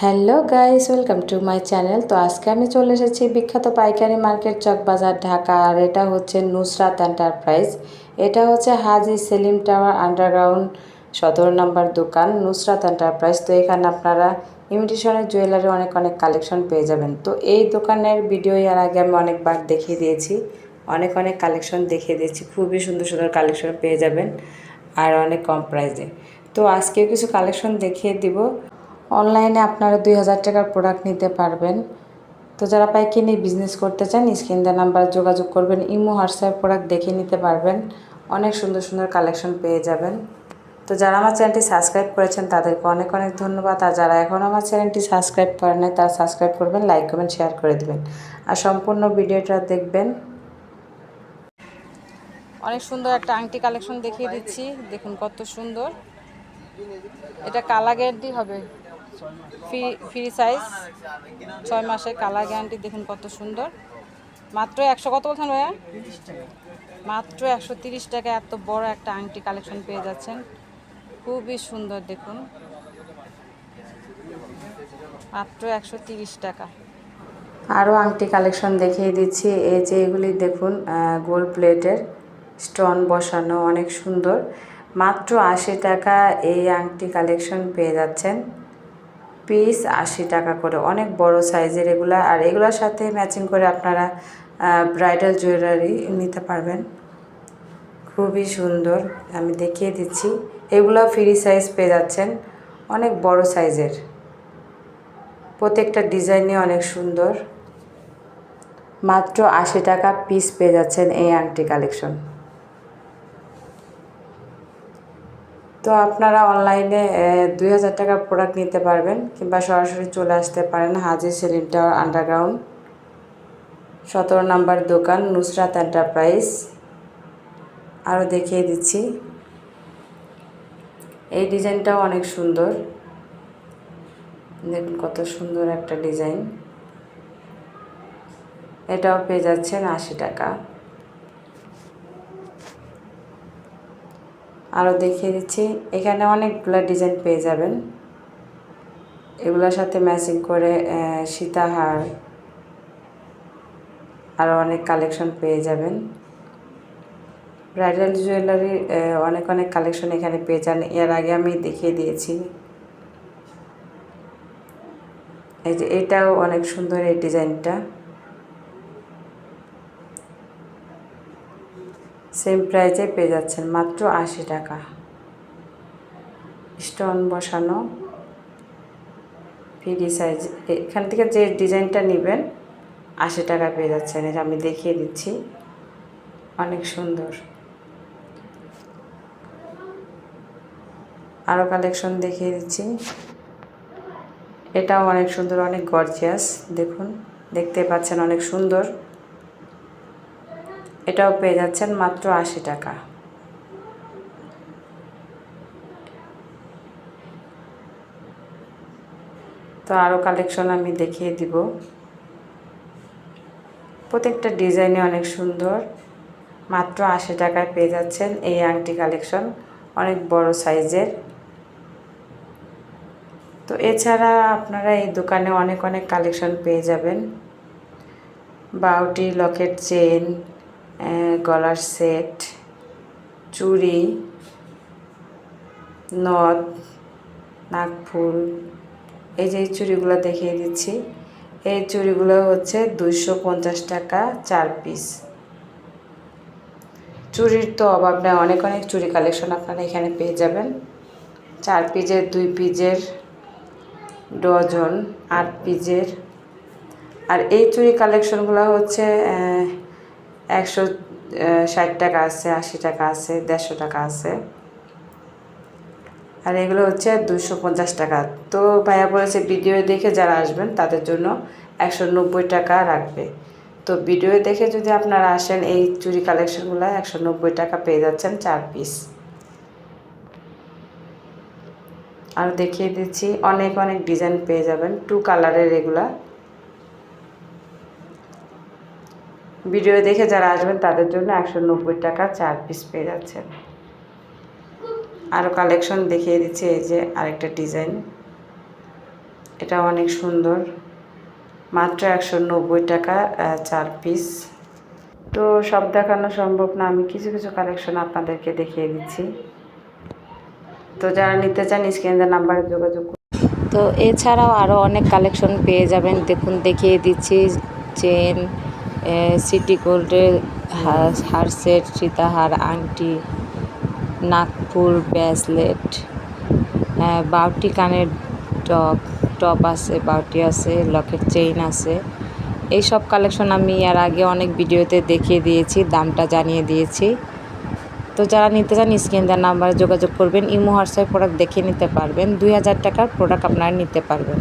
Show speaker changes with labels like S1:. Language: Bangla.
S1: Hello guys, welcome to my channel. তো আজকে আমি চলে এসেছি বিখ্যাত পাইকারি মার্কেট চকবাজার, ঢাকা, আর এটা হচ্ছে নুসরাত এন্টারপ্রাইজ। এটা হচ্ছে হাজি সেলিম টাওয়ার আন্ডারগ্রাউন্ড সতেরো নম্বর দোকান, নুসরাত এন্টারপ্রাইজ। তো এখানে আপনারা ইমিটেশনের, জুয়েলারি অনেক অনেক কালেকশন পেয়ে যাবেন। তো এই দোকানের ভিডিও এর আগে আমি অনেকবার দেখিয়ে দিয়েছি। অনেক অনেক কালেকশন দেখিয়ে দিয়েছি। খুবই সুন্দর সুন্দর কালেকশন পেয়ে যাবেন, আর অনেক কম প্রাইসে তো আজকেও কিছু কালেকশন দেখিয়ে দিব। অনলাইনে আপনারা দুই হাজার টাকার প্রোডাক্ট নিতে পারবেন। তো যারা পাইকারি বিজনেস করতে চান, স্ক্রিন দেওয়া নাম্বারে যোগাযোগ করবেন, ইমো, হোয়াটসঅ্যাপ প্রোডাক্ট দেখে নিতে পারবেন। অনেক সুন্দর সুন্দর কালেকশন পেয়ে যাবেন। তো যারা আমার চ্যানেলটি সাবস্ক্রাইব করেছেন, তাদেরকে অনেক অনেক ধন্যবাদ। আর যারা এখন আমার চ্যানেলটি সাবস্ক্রাইব করেন নাই, তারা সাবস্ক্রাইব করবেন লাইক কমেন্ট শেয়ার করে দেবেন। আর সম্পূর্ণ ভিডিওটা দেখবেন। অনেক সুন্দর একটা আংটি কালেকশন দেখিয়ে দিচ্ছি। দেখুন কত সুন্দর। এটা কালা গ্যারান্টি হবে। ফ্রি ফ্রি সাইজ ছয় মাসের কালার গ্যারান্টি দেখুন কত সুন্দর। মাত্র একশো কত বলছেন ভাইয়া? মাত্র একশো তিরিশ টাকা, এত বড় একটা আংটি কালেকশন পেয়ে যাচ্ছেন। খুবই সুন্দর, দেখুন। মাত্র একশো তিরিশ টাকা। আরও আংটি কালেকশন দেখিয়ে দিচ্ছি। এই যে এগুলি দেখুন গোল্ড প্লেটের স্টোন বসানো, অনেক সুন্দর। মাত্র আশি টাকা এই আংটি কালেকশন পেয়ে যাচ্ছেন। পিস আশি টাকা করে। অনেক বড় সাইজের এগুলা। আর এগুলোর সাথে ম্যাচিং করে আপনারা ব্রাইডাল জুয়েলারি নিতে পারবেন। খুবই সুন্দর। আমি দেখিয়ে দিচ্ছি। এগুলো ফ্রি সাইজ পেয়ে যাচ্ছেন। অনেক বড় সাইজের প্রত্যেকটা ডিজাইনই অনেক সুন্দর। মাত্র আশি টাকা পিস পেয়ে যাচ্ছেন এই আংটি কালেকশন তো আপনারা অনলাইনে দুই হাজার টাকার প্রোডাক্ট নিতে পারবেন কিংবা সরাসরি চলে আসতে পারেন হাজির সেলিম টাওয়ার আন্ডারগ্রাউন্ড সতেরো নাম্বার দোকান, নুসরাত এন্টারপ্রাইজ আরও দেখিয়ে দিচ্ছি। এই ডিজাইনটাও অনেক সুন্দর। দেখুন কত সুন্দর একটা ডিজাইন। এটাও পেয়ে যাচ্ছেন আশি টাকা। আরও দেখিয়ে দিচ্ছি। এখানে অনেকগুলো ডিজাইন পেয়ে যাবেন। এগুলোর সাথে ম্যাচিং করে সীতাহার আরও অনেক কালেকশন পেয়ে যাবেন। ব্রাইডাল জুয়েলারি অনেক অনেক কালেকশন এখানে পেয়ে যান। এর আগে আমি দেখিয়ে দিয়েছি। এই যে এটাও অনেক সুন্দর এই ডিজাইনটা সেম প্রাইজে পেয়ে যাচ্ছেন মাত্র আশি টাকা। স্টোন বসানো, ফ্রি সাইজ। এখান থেকে যে ডিজাইনটা নেবেন, আশি টাকা পেয়ে যাচ্ছেন। এটা আমি দেখিয়ে দিচ্ছি, অনেক সুন্দর। আরও কালেকশন দেখিয়ে দিচ্ছি। এটাও অনেক সুন্দর, অনেক গর্জিয়াস, দেখুন, দেখতে পাচ্ছেন অনেক সুন্দর। এটাও পেয়ে যাচ্ছেন মাত্র আশি টাকা। তো আরও কালেকশন আমি দেখিয়ে দিব। প্রত্যেকটা ডিজাইনে অনেক সুন্দর। মাত্র আশি টাকায় পেয়ে যাচ্ছেন এই আংটি কালেকশন, অনেক বড় সাইজের। তো এছাড়া আপনারা এই দোকানে অনেক অনেক কালেকশন পেয়ে যাবেন। বাউটি, লকেট চেন গলার সেট চুড়ি নদ নাকফুল, এই যে চুড়িগুলো দেখিয়ে দিচ্ছি, এই চুড়িগুলো হচ্ছে দুইশো পঞ্চাশ টাকা চার পিস চুড়ির তো অভাব নেই, অনেক অনেক চুড়ি কালেকশন আপনারা এখানে পেয়ে যাবেন। চার পিজের দুই পিজের ডজন, আট পিজের আর এই চুড়ি কালেকশনগুলো হচ্ছে একশো ষাট টাকা আছে, আশি টাকা আছে, দেড়শো টাকা আছে। আর এগুলো হচ্ছে দুশো পঞ্চাশ টাকা। তো ভাইয়া বলেছে ভিডিও দেখে যারা আসবেন তাদের জন্য একশো নব্বই টাকা রাখবে। তো ভিডিও দেখে যদি আপনারা আসেন, এই চুরি কালেকশনগুলো একশো নব্বই টাকা পেয়ে যাচ্ছেন চার পিস আর দেখিয়ে দিচ্ছি, অনেক অনেক ডিজাইন পেয়ে যাবেন। টু কালারের এগুলা। ভিডিও দেখে যারা আসবেন, তাদের জন্য একশো নব্বই টাকা চার পিস পেয়ে যাচ্ছেন। আরও কালেকশন দেখিয়ে দিচ্ছে, এই যে আরেকটা ডিজাইন এটা অনেক সুন্দর। মাত্র একশো নব্বই টাকা চার পিস তো সব দেখানো সম্ভব না, আমি কিছু কিছু কালেকশন আপনাদেরকে দেখিয়ে দিচ্ছি। তো যারা নিতে চান স্ক্রিনের নাম্বারে যোগাযোগ। তো এছাড়াও আরও অনেক কালেকশন পেয়ে যাবেন। দেখুন, দেখিয়ে দিচ্ছি চেন সিটি গোল্ডের হার সেট, সীতাহার, আংটি, নাগপুর ব্রেসলেট বাউটি কানের টপ টপ আছে, বাউটি আছে, লকেট চেইন আছে। এই সব কালেকশন আমি এর আগে অনেক ভিডিওতে দেখিয়ে দিয়েছি, দামটা জানিয়ে দিয়েছি। তো যারা নিতে চান, স্ক্রিন দেওয়ার নাম্বারে যোগাযোগ করবেন, ইমো, হোয়াটসঅ্যাপ প্রোডাক্ট দেখে নিতে পারবেন। দুই হাজার টাকার প্রোডাক্ট আপনারা নিতে পারবেন।